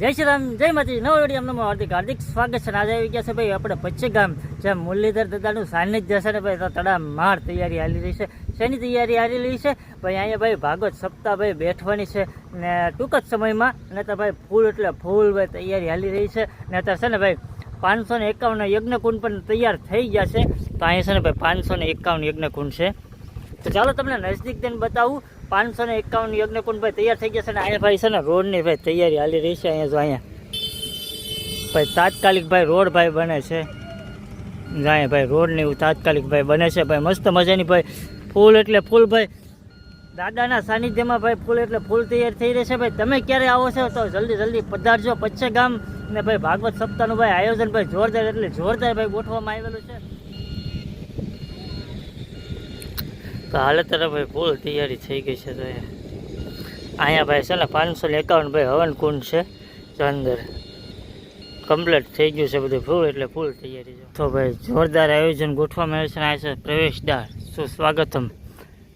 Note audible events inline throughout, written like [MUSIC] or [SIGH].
જય શ્રી રામ, જય માતાજી. નવો વીડિયો અમને હાર્દિક હાર્દિક સ્વાગત છે. આજે આવી ગયા છે ભાઈ આપણે પચ્ચે ગામ, જ્યાં મુરલીધર દાદાનું સાનિધ્ય છે. ને ભાઈ તડા માર તૈયારી હાલી રહી છે. શેની તૈયારી હાલી રહી છે? ભાઈ અહીંયા ભાઈ ભાગવત સપ્તાહ ભાઈ બેઠવાની છે. ને ટૂંક જ સમયમાં ને તો ભાઈ ફૂલ એટલે ફૂલ ભાઈ તૈયારી હાલી રહી છે. ને અત્યારે છે ને ભાઈ પાંચસો ને એકાવન યજ્ઞકુંડ પણ તૈયાર થઈ ગયા છે. તો અહીંયા છે ને ભાઈ પાંચસો ને એકાવન યજ્ઞકુંડ છે. તો ચાલો તમને નજદીક થઈને બતાવું. પાંચસો ને એકાવન ભાઈ તૈયાર થઈ ગયા છે ને અહીંયા ભાઈ છે ને રોડની ભાઈ તૈયારી હાલી રહી છે અહીંયા જો અહીંયા. ભાઈ તાત્કાલિક ભાઈ રોડ ભાઈ બને છે. જાય ભાઈ રોડની એવું તાત્કાલિક ભાઈ બને છે. ભાઈ મસ્ત મજાની ભાઈ ફૂલ એટલે ફૂલ ભાઈ. દાદાના સાનિધ્યમાં ભાઈ ફૂલ એટલે ફૂલ તૈયાર થઈ રહેશે ભાઈ તમે ક્યારે આવો છો તો જલ્દી જલ્દી પધારજો. પચ્ચે ગામ ને ભાઈ ભાગવત સપ્તાહનું ભાઈ આયોજન ભાઈ જોરદાર એટલે જોરદાર ભાઈ ગોઠવવામાં આવેલું છે. તો હાલ તરફ ભાઈ ફૂલ તૈયારી થઈ ગઈ છે તો અહીંયા ભાઈ છે ને પાંચસો ને એકાવન ભાઈ હવન કુંડ છે અંદર. કમ્પ્લીટ થઈ ગયું છે બધું ફૂલ એટલે ફૂલ તૈયારી છે. તો ભાઈ જોરદાર આયોજન ગોઠવામાં આવ્યું છે ને આ છે પ્રવેશદ્વાર સુસ્વાગતમ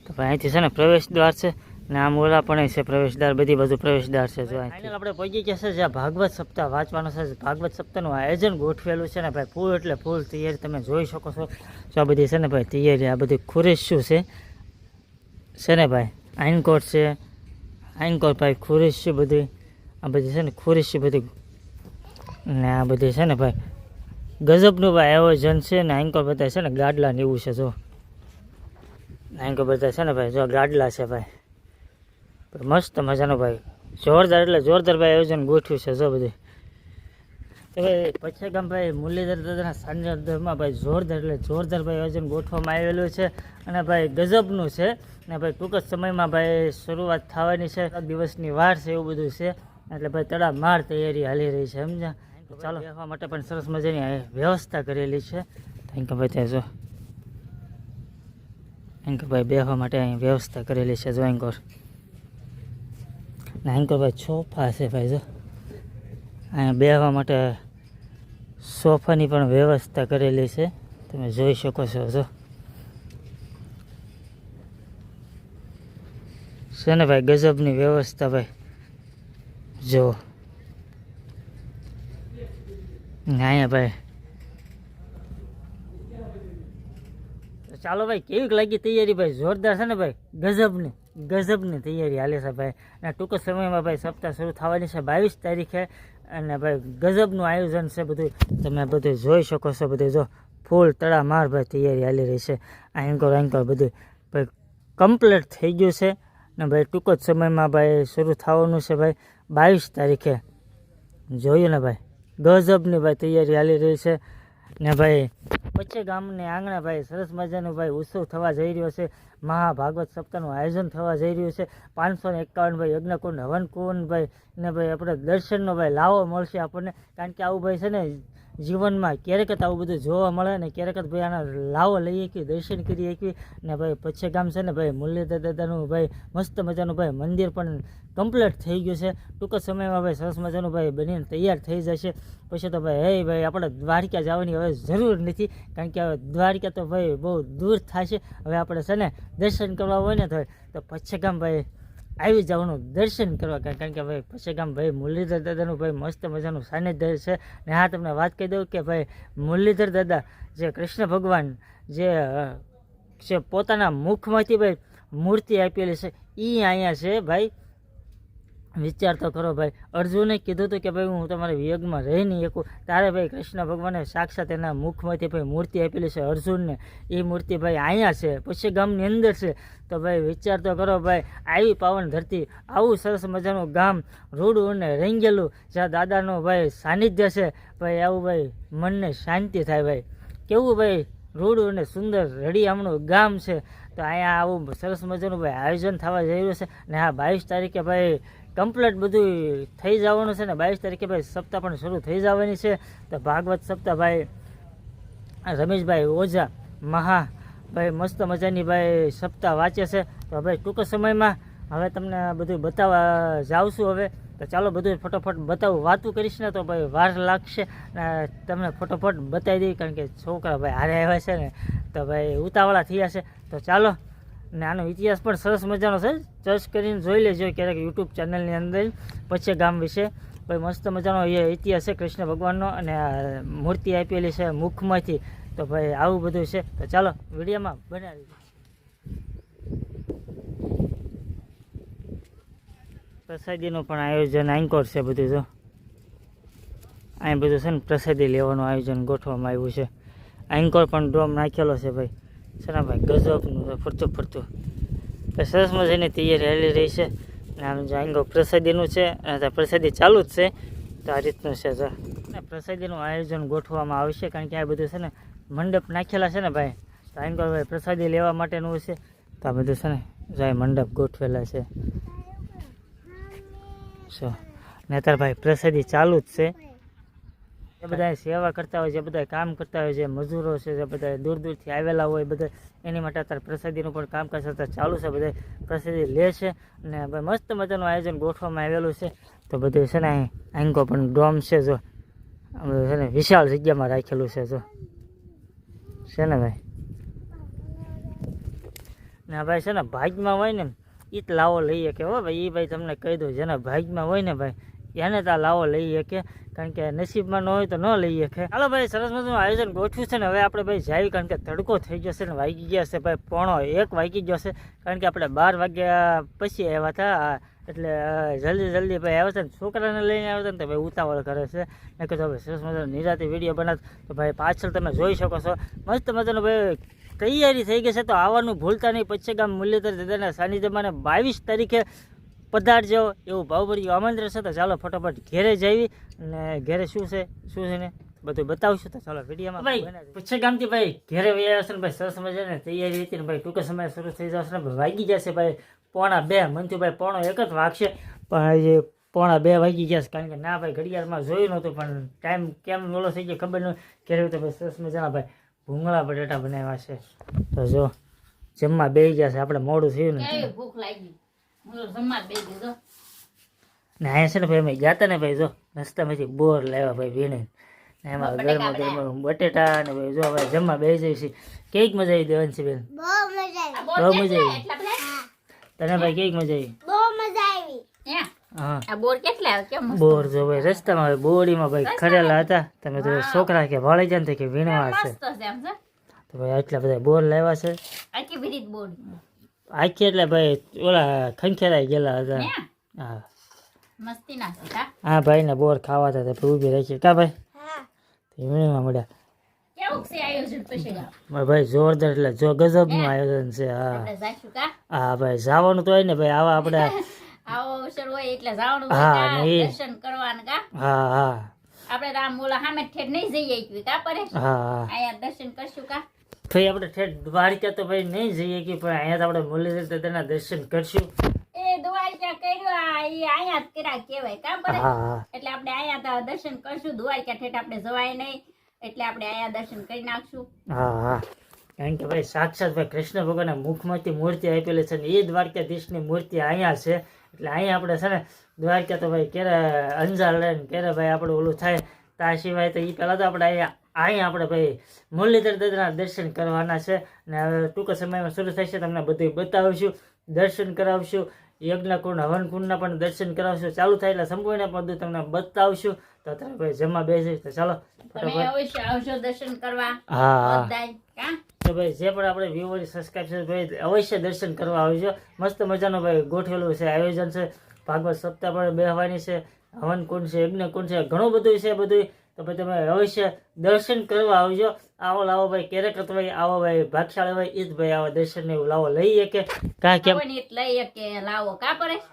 તો ભાઈ અહીંથી છે ને પ્રવેશદ્વાર છે ને આમ ઓલા પણ છે પ્રવેશદ્વાર બધી બધું પ્રવેશદ્વાર છે જો આપણે પહોંચી ગયા છે? જ્યાં ભાગવત સપ્તાહ વાંચવાનો છે ભાગવત સપ્તાહનું આયોજન ગોઠવેલું છે ને ભાઈ ફૂલ એટલે ફૂલ તૈયારી તમે જોઈ શકો છો. તો આ બધી છે ને ભાઈ તૈયારી, આ બધી ખુરેશું છે. છે ને ભાઈ? આઈનકોટ છે આઈનકોટ ભાઈ, ખુરીશ છે બધી. આ બધી છે ને ખુરીશ છે બધી. ને આ બધી છે ને ભાઈ, ગજબનું ભાઈ આયોજન છે ને આઈનકોટ બધા છે ને ગાડલા ને એવું છે, જો. આઈનકોટ બધા છે ને ભાઈ, જો ગાડલા છે ભાઈ. મસ્ત મજાનો ભાઈ. જોરદાર એટલે જોરદાર ભાઈ આયોજન ગોઠવ્યું છે, જો બધું. તો ભાઈ પછી ગામ ભાઈ મુરલીધર દાદાના સાંજમાં ભાઈ જોરદાર એટલે જોરદાર ભાઈ આયોજન ગોઠવવામાં આવેલું છે અને ભાઈ ગજબનું છે ને ભાઈ ટૂંક જ સમયમાં ભાઈ શરૂઆત થવાની છે. દિવસની વાર છે એવું બધું છે. એટલે ભાઈ તડા માર તૈયારી હાલી રહી છે સમજ્યા? ચાલો. રહેવા માટે પણ સરસ મજાની વ્યવસ્થા કરેલી છે. થેન્ક યુ ભાઈ ત્યાં જો. થેન્ક યુ ભાઈ બેહવા માટે અહીં વ્યવસ્થા કરેલી છે જો એન્કોર ને ભાઈ સોફા છે ભાઈ જો. અહીંયા બેહવા માટે સોફાની પણ વ્યવસ્થા કરેલી છે. તમે જોઈ શકો છો, જો. છે ને ભાઈ, ગજબની વ્યવસ્થા ભાઈ? જો અહીંયા ભાઈ. ચાલો ભાઈ, કેવીક લાગી તૈયારી ભાઈ? જોરદાર છે ને ભાઈ? ગજબની ગજબની તૈયારી હાલે છે ભાઈ. અને ટૂંક સમયમાં ભાઈ, સપ્તાહ શરૂ થવાની છે. બાવીસ તારીખે અને ભાઈ ગજબનું આયોજન છે બધું. તમે બધું જોઈ શકો છો બધું. જો ફૂલ તળા માર ભાઈ તૈયારી હાલી રહી છે. એન્કોર એન્કોર બધું ભાઈ કમ્પ્લીટ થઈ ગયું છે. ને ભાઈ ટૂંક જ સમયમાં ભાઈ શરૂ થવાનું છે ભાઈ. બાવીસ તારીખે. જોયું ને ભાઈ? ગજબની ભાઈ તૈયારી હાલી રહી છે. ને ભાઈ પચ્ચે ગામને આંગણે ભાઈ સરસ મજાનું ભાઈ ઉત્સવ થવા જઈ રહ્યો છે. મહાભાગવત સપ્તાહનું આયોજન થવા જઈ રહ્યું છે. પાંચસો ને એકાવન ભાઈ યજ્ઞકુંડ, હવનકુંડ ભાઈ ને ભાઈ આપણે દર્શનનો ભાઈ લાવો મળશે આપણને. કારણ કે આવું ભાઈ છે ને જીવનમાં ક્યારેક જ આવું બધું જોવા મળે ને ક્યારેક જ ભાઈ આના લાવો લઈએ કે દર્શન કરી શકીએ. ને ભાઈ પછી ગામ છે ને ભાઈ મુરલીધર દાદાનું ભાઈ મસ્ત મજાનું ભાઈ મંદિર પણ કમ્પ્લીટ થઈ ગયું છે. ટૂંક જ સમયમાં ભાઈ સરસ મજાનું ભાઈ બનીને તૈયાર થઈ જશે. પછી તો ભાઈ, હે ભાઈ, આપણે દ્વારકા જવાની હવે જરૂર નથી. કારણ કે હવે દ્વારકા તો ભાઈ બહુ દૂર થશે. હવે આપણે છે ને દર્શન કરવા હોય ને તો તો પચ્છગામ ભાઈ આવી જવાનું દર્શન કરવા. કારણ કે ભાઈ પચ્છગામ ભાઈ મુરલીધર દાદાનું ભાઈ મસ્ત મજાનું સાનિધ્ય છે. ને હા, તમને વાત કહી દઉં કે ભાઈ મુરલીધર દાદા, જે કૃષ્ણ ભગવાન, જે છે પોતાના મુખમાંથી ભાઈ મૂર્તિ આપેલી છે એ અહીંયા છે ભાઈ. વિચાર તો કરો ભાઈ. અર્જુને કીધું હતું કે ભાઈ, હું તમારા વિયોગમાં રહી નહીં શકું તારે ભાઈ કૃષ્ણ ભગવાને સાક્ષાત એના મુખમાંથી ભાઈ મૂર્તિ આપેલી છે અર્જુનને. એ મૂર્તિ ભાઈ અહીંયા છે, પછી ગામની અંદર છે. તો ભાઈ વિચાર તો કરો ભાઈ, આવી પાવન ધરતી, આવું સરસ મજાનું ગામ, રૂડું અને રંગેલું, જ્યાં દાદાનું ભાઈ સાનિધ્ય છે. ભાઈ આવું ભાઈ મનને શાંતિ થાય ભાઈ. કેવું ભાઈ? રૂડું અને સુંદર રડિયામણું ગામ છે. તો અહીંયા આવું સરસ મજાનું ભાઈ આયોજન થવા જઈ રહ્યું છે. ને હા બાવીસ તારીખે ભાઈ કમ્પ્લીટ બધું થઈ જવાનું છે ને બાવીસ તારીખે ભાઈ સપ્તાહ પણ શરૂ થઈ જવાની છે. તો ભાગવત સપ્તાહ ભાઈ રમેશભાઈ ઓઝા, મહા ભાઈ મસ્ત મજાની ભાઈ સપ્તાહ વાંચે છે. તો ભાઈ ટૂંક સમયમાં હવે તમને બધું બતાવવા જાઉં છું હવે. તો ચાલો બધું ફટોફટ બતાવું. વાતું કરીશ ને તો ભાઈ વાર લાગશે. ને તમને ફટોફટ બતાવી દઈ કારણ કે છોકરા ભાઈ હારે આવ્યા છે ને. તો ભાઈ ઉતાવળા થયા છે. તો ચાલો ને આનો ઇતિહાસ પણ સરસ મજાનો છે. સર્ચ કરીને જોઈ લેજો ક્યારેક યુટ્યુબ ચેનલની અંદર. પછી ગામ વિશે. ભાઈ, મસ્ત મજાનો એ ઇતિહાસ છે કૃષ્ણ ભગવાનનો અને મૂર્તિ આપેલી છે મુખમાંથી. તો ભાઈ, આવું બધું છે. તો ચાલો, વિડીયોમાં બનાવી પ્રસાદીનું પણ આયોજન આંકોર છે બધું, જો. અહીં બધું છે ને પ્રસાદી લેવાનું આયોજન ગોઠવવામાં આવ્યું છે. આંકોર પણ ડ્રોમ નાખેલો છે, ભાઈ. છે ને ભાઈ, ગજબનું ફરતું ફરતું. તો સરસ મજાની તૈયારી હાલી રહી છે. અને આમ જો આંગો પ્રસાદીનું છે, અને પ્રસાદી ચાલુ જ છે. તો આ રીતનું છે અને પ્રસાદીનું આયોજન ગોઠવવામાં આવશે કારણ કે આ બધું છે ને મંડપ નાખેલા છે ને ભાઈ. તો આંગો ભાઈ પ્રસાદી લેવા માટેનું છે. તો આ બધું છે ને જો આ મંડપ ગોઠવેલા છે. સો ભાઈ પ્રસાદી ચાલુ જ છે. જે બધા સેવા કરતા હોય છે બધા કામ કરતા હોય છે, મજૂરો છે, જે બધા દૂર દૂરથી આવેલા હોય બધા એની માટે અત્યારે પ્રસાદીનું પણ કામકાજ અત્યારે ચાલુ છે બધા પ્રસાદી લે છે અને ભાઈ મસ્ત મજાનું આયોજન ગોઠવવામાં આવેલું છે. તો બધું છે ને આંકો પણ ડોમ છે જો. બધું છે ને વિશાળ જગ્યામાં રાખેલું છે જો. છે ને ભાઈ? ને ભાઈ છે ને ભાગમાં હોય ને એ જ લાવો લઈએ કે હો ભાઈ એ ભાઈ તમને કહી દઉં, જેના ભાગમાં હોય ને ભાઈ એને તો લાવો લઈ કે કારણ કે નસીબમાં ન હોય તો ન લઈ શકે. હાલો ભાઈ, સરસ મજાનું આયોજન ગોઠવું છે ને, હવે આપણે ભાઈ જાય કારણ કે તડકો થઈ જશે ને, વાગી ગયા છે ભાઈ, પોણો એક વાગી ગયો છે, કારણ કે આપણે બાર વાગ્યા પછી આવ્યા હતા એટલે જલ્દી જલ્દી ભાઈ આવ્યા છે ને, છોકરાને લઈને આવ્યા હતા ને, તો ભાઈ ઉતાવળ કરે છે. મેં તો ભાઈ સરસ મજાનો નિરાતી વીડિયો બનાવ. તો ભાઈ પાછળ તમે જોઈ શકો છો. મસ્ત મજાનો ભાઈ, તૈયારી થઈ ગઈ છે, તો આવવાનું ભૂલતા નહીં. પછી ગામ મુરલીધર દાદાના સાનિધ્યમાં ને બાવીસ તારીખે પધારજો. એવું ભાવભર્યું આમંત્રણ છે તો ચાલો ફટાફટ ઘેરે જઈએ અને ઘેરે શું છે? શું છે ને? બધું બતાવશું તો ચાલો વિડીયોમાં ભાઈ પૂછે ગામથી ભાઈ ઘેરે વયા હશે ને ભાઈ સરસ મજાને તૈયારી હતી ને ભાઈ ટૂંક સમય શરૂ થઈ જશે ને ભાઈ વાગી જશે ભાઈ પોણા બે. મનથી ભાઈ પોણો એક જ વાગશે. પણ હજી પોણા બે વાગી ગયા છે કારણ કે ના ભાઈ ઘડિયાળમાં જોયું નહોતું પણ ટાઈમ કેમ ઓલો થઈ ગયો ખબર નહીં ઘેરે તો ભાઈ સરસ મજાના ભાઈ ભૂંગળા બટાટા બનાવ્યા છે. તો જો જમવા બે ગયા છે આપણે મોડું થયું ને ભૂખ લાગી? ને અહીંયા છે ને ભાઈ અમે ગયા હતા ને ભાઈ જો. રસ્તામાંથી બોર લાવ્યા ભાઈ વીણે ને એમાં ગરમા ગરમ બટેટા ને ભાઈ જો હવે જમવા બે જઈ છે કેક મજા આવી દેવાની બેન. બહુ મજા આવી. તને ભાઈ કેક મજા આવી? હે? હા. બોર કેટલા કેમ બોર જો ભાઈ રસ્તામાં ભાઈ બોડીમાં ભાઈ ખરેલા હતા. તમે તો છોકરા કે ભાળી જાય ને કે વીણવા છે મસ્ત છે. આમ જો. તો ભાઈ આટલા બધા બોર લાવ્યા છે. આખી વિરીત બોર. આખી એટલે ભાઈ ઓલા ખંખેરાઈ ગયેલા હતા. હે? હા હા? ભાઈ ને બોર ખાવા હતા તો ઊભી રાખી. કા ભાઈ? તે વીણવા મળ્યા. ભાઈ જોરદાર એટલે જો ગજબનું આયોજન છે હા. આપણે જાશું કા? હા ભાઈ જવાનું તો હોય ને ભાઈ આવા આપણે [LAUGHS] આવો અવસર હોય એટલે જવાનું હોય હા, એ- દર્શન કરવાના કા? હા હા. આપણે રામ આમ સામે નહીં જઈ શકીએ, કા પરેશ? હા હા. દર્શન કરશું કા? ભાઈ આપણે ઠેઠ દ્વારકા તો ભાઈ નહીં જઈએ કે પણ અહીંયા તો આપણે મુરલીધર દાદાના દર્શન કરશું. એ દ્વારકા કર્યું ઈ અહીંયા કર્યા કહેવાય, કા પરેશ? હા હા. એટલે આપણે અહીંયા તો દર્શન કરશું દ્વારકા ઠેઠ આપણે જવાય નહીં એટલે આપણે અહીંયા દર્શન કરી નાખશું. હા હા. કારણ કે ભાઈ સાક્ષાત ભાઈ કૃષ્ણ ભગવાનના મુખમાંથી મૂર્તિ આપેલી છે ને એ દ્વારકાધીશની મૂર્તિ અહીંયા છે. એટલે અહીંયા આપણે છે ને દ્વારકા તો ભાઈ ક્યારે અંજાર લઈને ક્યારે ભાઈ આપડે ઓલું થાય તા સિવાય તો એ પહેલાં તો આપણે અહીંયા અહીંયા આપણે ભાઈ મુરલીધર દત્તના દર્શન કરવાના છે. અને હવે ટૂંક સમયમાં શરૂ થશે તમને બધું બતાવીશું. દર્શન કરાવશું. યજ્ઞકુંડ હવનકુંડના પણ દર્શન કરાવશું. ચાલુ થાય એટલે સંપૂર્ણ બધું તમને બતાવશું. તો અત્યારે ભાઈ જમવા બેસી તો ચાલો તમે દર્શન કરવા. હા તો ભાઈ જે પણ આપણે વ્યુઅર સબસ્ક્રાઈબ છે ભાઈ અવશ્ય દર્શન કરવા આવજો. મસ્ત મજાનો ભાઈ ગોઠવેલું છે આયોજન છે. ભાગવત સપ્તાહ પણ બેહવાની છે. હવન કુંડ છે યજ્ઞ કુંડ છે ઘણું બધું છે બધું તો ભાઈ તમે અવશ્ય દર્શન કરવા આવજો. આવો લાવો ભાઈ ક્યારેક ભાઈ આવો ભાઈ ભાગશાળી ભાઈ ઈજ ભાઈ આવા દર્શન ને લાવો લઈએ કે કા કેમ? લઈ કે લાવો. કા પરેશ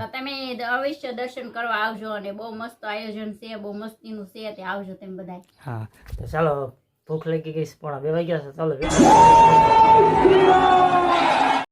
તો તમે અવશ્ય દર્શન કરવા આવજો અને બહુ મસ્ત આયોજન છે બહુ મસ્તીનું છે તે આવજો તમે બધા હા. તો ચાલો ભૂખ લાગી ગઈ છે પણ બે વાગ્યા છે ચાલો.